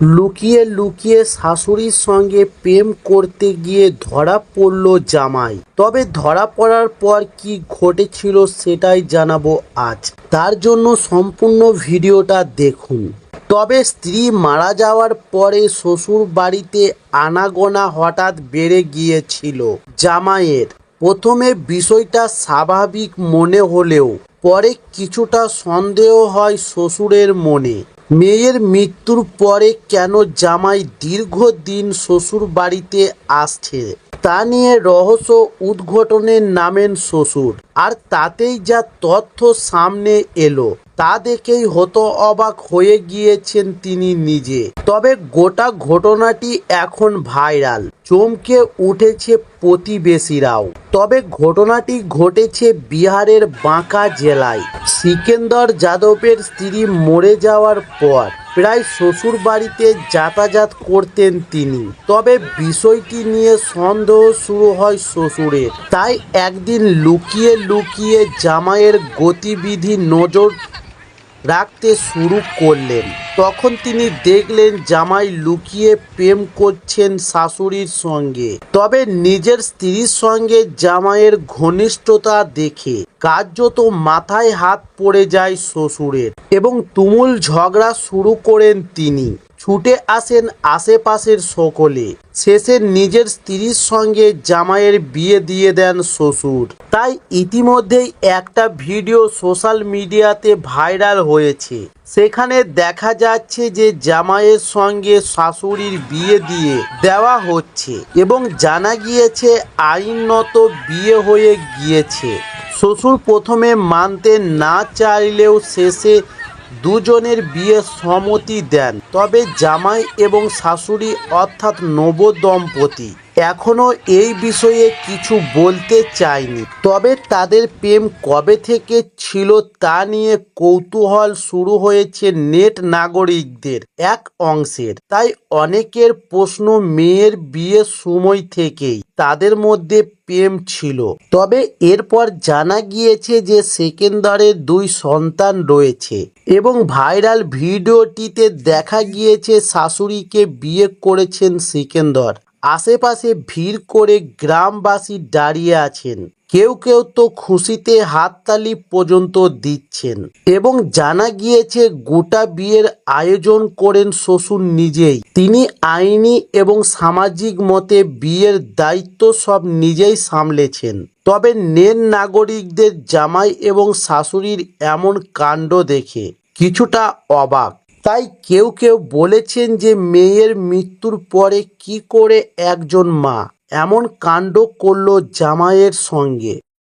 লুকিয়ে লুকিয়ে শাশুড়ির সঙ্গে প্রেম করতে গিয়ে ধরা পড়ল জামাই। তবে ধরা পড়ার পর কি ঘটেছিল সেটাই জানাব আজ। তার জন্য সম্পূর্ণ ভিডিওটা দেখুন। তবে স্ত্রী মারা যাওয়ার পরে শ্বশুর বাড়িতে আনাগোনা হঠাৎ বেড়ে গিয়েছিল জামাইয়ের। প্রথমে বিষয়টা স্বাভাবিক মনে হলেও পরে কিছুটা সন্দেহ হয় শ্বশুরের মনে। মেয়ের মৃত্যুর পরে কেন জামাই দীর্ঘদিন শ্বশুর বাড়িতে আসছে? তা নিয়ে রহস্য উদ্ঘটনে নামেন শ্বশুর। আর তাতেই যা তথ্য সামনে এলো। তা দেখেই হতো অবাক হয়ে গিয়েছেন তিনি নিজে। তবে গোটা ঘটনাটি এখন ভাইরাল। চমকে উঠেছে প্রতিবেশীরাও। তবে ঘটনাটি ঘটেছে বিহারের বাঁকা জেলায়। সিকেন্দর যাদবের স্ত্রী মরে যাওয়ার পর প্রায় শ্বশুর বাড়িতে যাতায়াত করতেন তিনি। তবে বিষয়টি নিয়ে সন্দেহ শুরু হয় শ্বশুরের। তাই একদিন লুকিয়ে লুকিয়ে জামাইয়ের গতিবিধি নজর রাখতে শুরু করলেন। তখন তিনি দেখলেন জামাই লুকিয়ে প্রেম করছেন শাশুড়ির সঙ্গে। তবে নিজের স্ত্রীর সঙ্গে জামাইয়ের ঘনিষ্ঠতা দেখে কার্যত মাথায় হাত পড়ে যায় শ্বশুরের এবং তুমুল ঝগড়া শুরু করেন তিনি। ছুটে আসেন আশেপাশের সকলে। শেষে নিজের স্ত্রীর সঙ্গে জামাইয়ের বিয়ে দিয়ে দেন শ্বশুর। তাই ইতিমধ্যেই একটা ভিডিও সোশ্যাল মিডিয়াতে ভাইরাল হয়েছে। সেখানে দেখা যাচ্ছে যে জামাইয়ের সঙ্গে শাশুড়ির বিয়ে দিয়ে দেওয়া হচ্ছে এবং জানা গিয়েছে আইনত বিয়ে হয়ে গিয়েছে। শ্বশুর প্রথমে মানতে না চাইলেও শেষে দুজনের বিয়ে সম্মতি দেন তবে জামাই এবং শাশুড়ি অর্থাৎ নব দম্পতি এখনও এই বিষয়ে কিছু বলতে চায়নি তবে তাদের প্রেম কবে থেকে ছিল তা নিয়ে কৌতূহল শুরু হয়েছে নেট নাগরিকদের এক অংশের। তাই অনেকের প্রশ্ন মেয়ের বিয়ের সময় থেকেই তাদের মধ্যে প্রেম ছিল। তবে এরপর জানা গিয়েছে যে সেকেন্দারের দুই সন্তান রয়েছে এবং ভাইরাল ভিডিওটিতে দেখা গিয়েছে শাশুড়িকে বিয়ে করেছেন সিকেন্দর। আশেপাশে ভিড় করে গ্রামবাসী দাঁড়িয়ে আছেন। কেউ কেউ তো খুশিতে হাততালি পর্যন্ত দিচ্ছেন এবং জানা গিয়েছে গোটা বিয়ের আয়োজন করেন শ্বশুর নিজেই। তিনি আইনি এবং সামাজিক মতে বিয়ের দায়িত্ব সব নিজেই সামলেছেন। তবে নেন নাগরিকদের জামাই এবং শাশুড়ির এমন কাণ্ড দেখে কিছুটা অবাক। তাই কেউ কেউ বলেছেন যে মেয়ের মৃত্যুর পরে কি করে একজন মা? এমন কাণ্ড করল জামাইয়ের সঙ্গে।